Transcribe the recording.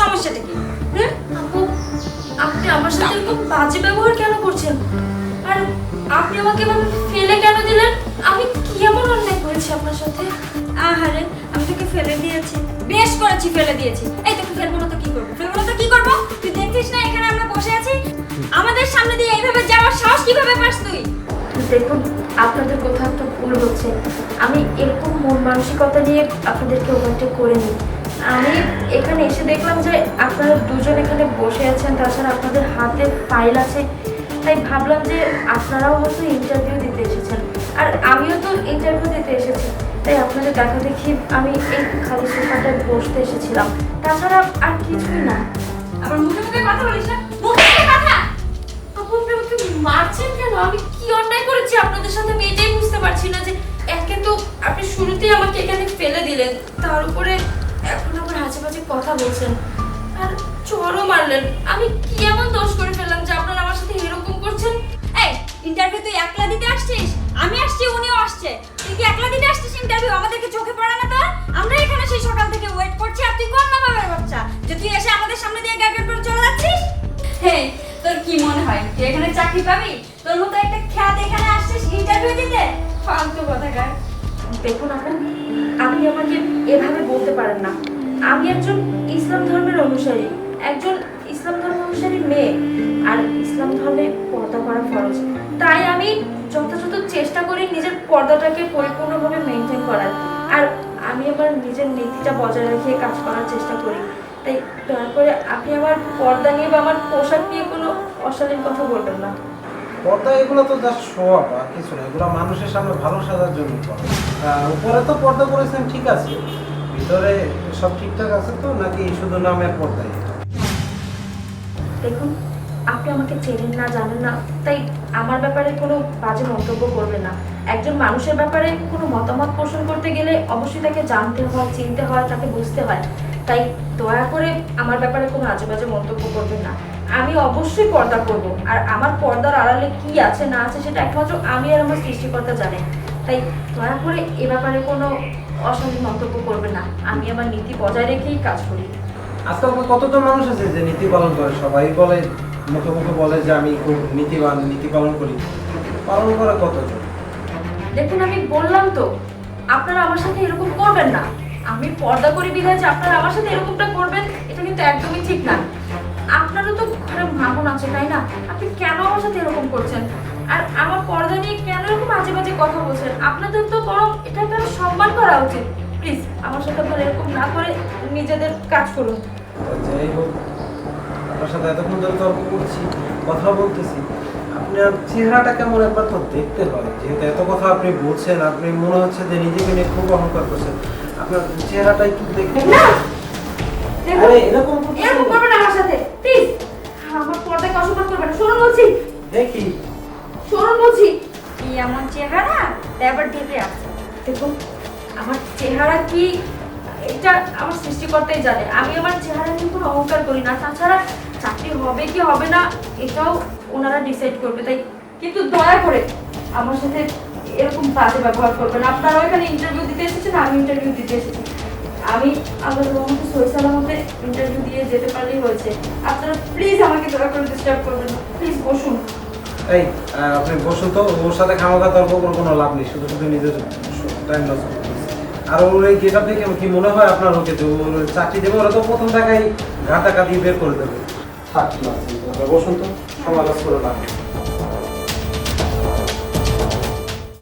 সমস্যাটা কি? আপু আপনি আমার সাথে এরকম বাজে ব্যবহার কেন করছেন? আর আপনি আমাকে এভাবে ফেলে কেন দিলেন? আমি কি এমন অন্যায় করেছি আপনার সাথে? আহারে আমি তোকে ফেলে দিয়েছি। বেশ করেছি ফেলে দিয়েছি। এই তোকে ফেলব না তো কি করব? ফেলব না তো কি করব? তুই দেখছিস না এখানে আমরা বসে আছি? আমাদের সামনে দিয়ে এইভাবে যাওয়ার সাহস কীভাবে পাস তুই? দেখুন আপনাদের কোথাও একটা ভুল হচ্ছে। আমি এরকম মন মানসিকতা নিয়ে আপনাদেরকে ওভারটেক করে নিই আমি এখানে এসে দেখলাম যে আপনারা দুজন এখানে বসে আছেন, তাছাড়া আপনাদের হাতে ফাইল আছে। তাই ভাবলাম যে আপনারাও হয়তো ইন্টারভিউ দিতে এসেছেন। আর আমিও তো ইন্টারভিউ দিতে এসেছি। তাই আপনাদের দেখা দেখি আমি এই খালি সোফাটায় বসতে এসেছিলাম। তাছাড়া আর কিছুই না। আমার মুখে মুখে কথা বলিস মারছেন কেন? আমি কি অন্যায় করেছি? আপনাদের সাথে আমি এটাই বুঝতে পারছি না যে একে তো আপনি শুরুতেই আমাকে এখানে ফেলে দিলেন। তার উপরে এখন আবার হাজে বাজে কথা বলছেন। আর চড়ও মারলেন। আমি কি এমন দোষ করে ফেললাম যে আপনারা আমার সাথে এরকম করছেন? এই ইন্টারভিউ তুই একলা দিতে আসছিস? আমি আসছি উনিও আসছে। তুই কি একলা দিতে আসছিস ইন্টারভিউ আমাদেরকে চোখে পড়ে না তোর আমরা এখানে সেই সকাল থেকে ওয়েট করছি আর তুই কোন না বাবার বাচ্চা? যে তুই এসে আমাদের সামনে দিয়ে গ্যাগেট করে চলে যাচ্ছিস? হে তোর কি মনে হয়? তুই এখানে চাকরি পাবি? তোর মতো একটা খ্যাত এখানে আসছিস ইন্টারভিউ দিতে? ফালতু কথা গায়। দেখুন আপু আপনি আমাকে এভাবে বলতে পারেন না। আমি একজন ইসলাম ধর্মের অনুসারী, একজন ইসলাম ধর্ম অনুসারী মেয়ে, আর ইসলাম ধর্মে পর্দা করা ফরজ। তাই আমি যথাযথ চেষ্টা করি নিজের পর্দাটাকে পরিপূর্ণভাবে মেনটেন করার। আর আমি আমার নিজের নীতিটা বজায় রেখে কাজ করার চেষ্টা করি। তাই দয়া করে আপনি আমার পর্দা নিয়ে বা আমার পোশাক নিয়ে কোনো অশালীন কথা বলবেন না। পর্দা এগুলো তো জাস্ট শো আপ আর কিছু না। এগুলো মানুষের সামনে ভালো সাজার জন্য উপরে তো পর্দা করেছেন, ঠিক আছে। ভিতরে সব ঠিকঠাক আছে তো, নাকি শুধু নামের পর্দায়? দেখুন, আপনি আমাকে চেনেন না, জানেন না, তাই আমার ব্যাপারে কোনো বাজে মন্তব্য করবেন না। একজন মানুষের ব্যাপারে কোনো মতামত পোষণ করতে গেলে অবশ্যই তাকে জানতে হয়, চিনতে হয়, তাকে বুঝতে হয়। তাই দয়া করে আমার ব্যাপারে কোনো আজে বাজে মন্তব্য করবেন না। আমি অবশ্যই পর্দা করব, আর আমার পর্দার আড়ালে কি আছে না আছে সেটা একমাত্র আমি আর আমার সৃষ্টিকর্তা জানে তাই দয়া করে এ ব্যাপারে কোনো অশালীন মন্তব্য করবেন না। আমি আমার নীতি বজায় রেখেই কাজ করি। আজকাল কতজন মানুষ আছে যে নীতি পালন করে? সবাই বলে মুখে মুখে বলে যে আমি খুব নীতিবান নীতি পালন করি। পালন করে কতজন? দেখুন আমি বললাম তো আপনারা আমার সাথে এরকম করবেন না। আমি পর্দা করি বিধায় যে আপনারা আমার সাথে এরকমটা করবেন এটা কিন্তু একদমই ঠিক না। আপনারও তো ঘরে মামুন আছে তাই না? আপনি কেন আমার সাথে এরকম করছেন? আর আমার পর্দা নিয়ে আজে বাজে কথা বলছেন। আপনাদের তো বরং এটা একটা সম্মান করা উচিত। প্লিজ আমার সাথে আপনারা এরকম না করে নিজেদের কাজ করুন। যাই হোক আপনার সাথে এতক্ষণ ধরে তর্ক করছি কথা বলতেছি। আপনার চেহারাটা কেমন একবার তো দেখতে হয়। যেহেতু এত কথা আপনি বলছেন আপনি মনে হচ্ছে যে নিজেকে নিয়ে খুব অহংকার করছেন। আপনার চেহারাটা একটু দেখতে আরে এরকম এরকম? করবেন আমার সাথে। প্লিজ আমার পর্দাকে অসম্মান করবেন শুনুন বলছি। দেখি। এবার ঢেকে আছে। দেখুন, আমার চেহারা কি, এটা আমার সৃষ্টিকর্তাই জানে। আমি আমার চেহারা নিয়ে কোনো অহংকার করি না। তাছাড়া চাকরি হবে কি হবে না, এটাও ওনারা ডিসাইড করবে। তাই কিন্তু দয়া করে আমার সাথে এরকম বাজে ব্যবহার করবেন আপনারাও এখানে ইন্টারভিউ দিতে এসেছেন, আমি ইন্টারভিউ দিতে এসেছি। আমি আল্লাহ রহমতে সহি সালামতে ইন্টারভিউ দিয়ে যেতে পারলেই হয়েছে। আপনারা প্লিজ আমাকে দয়া করে ডিস্টার্ব করবেন প্লিজ বসুন। এই আপনি বসুন তো, ওর সাথে খামাখা তর্ক করে কোনো লাভ নেই, শুধু শুধু নিজের টাইম লস আর ওর এই গেট দেখে কি মনে হয় আপনার ওকে যে ওর চাকরি দেবে? ওরা তো প্রথম টাকায় ঘাতা কাটিয়ে বের করে দেবে। থাক বসুন তো, সময় করে লাভ নেই।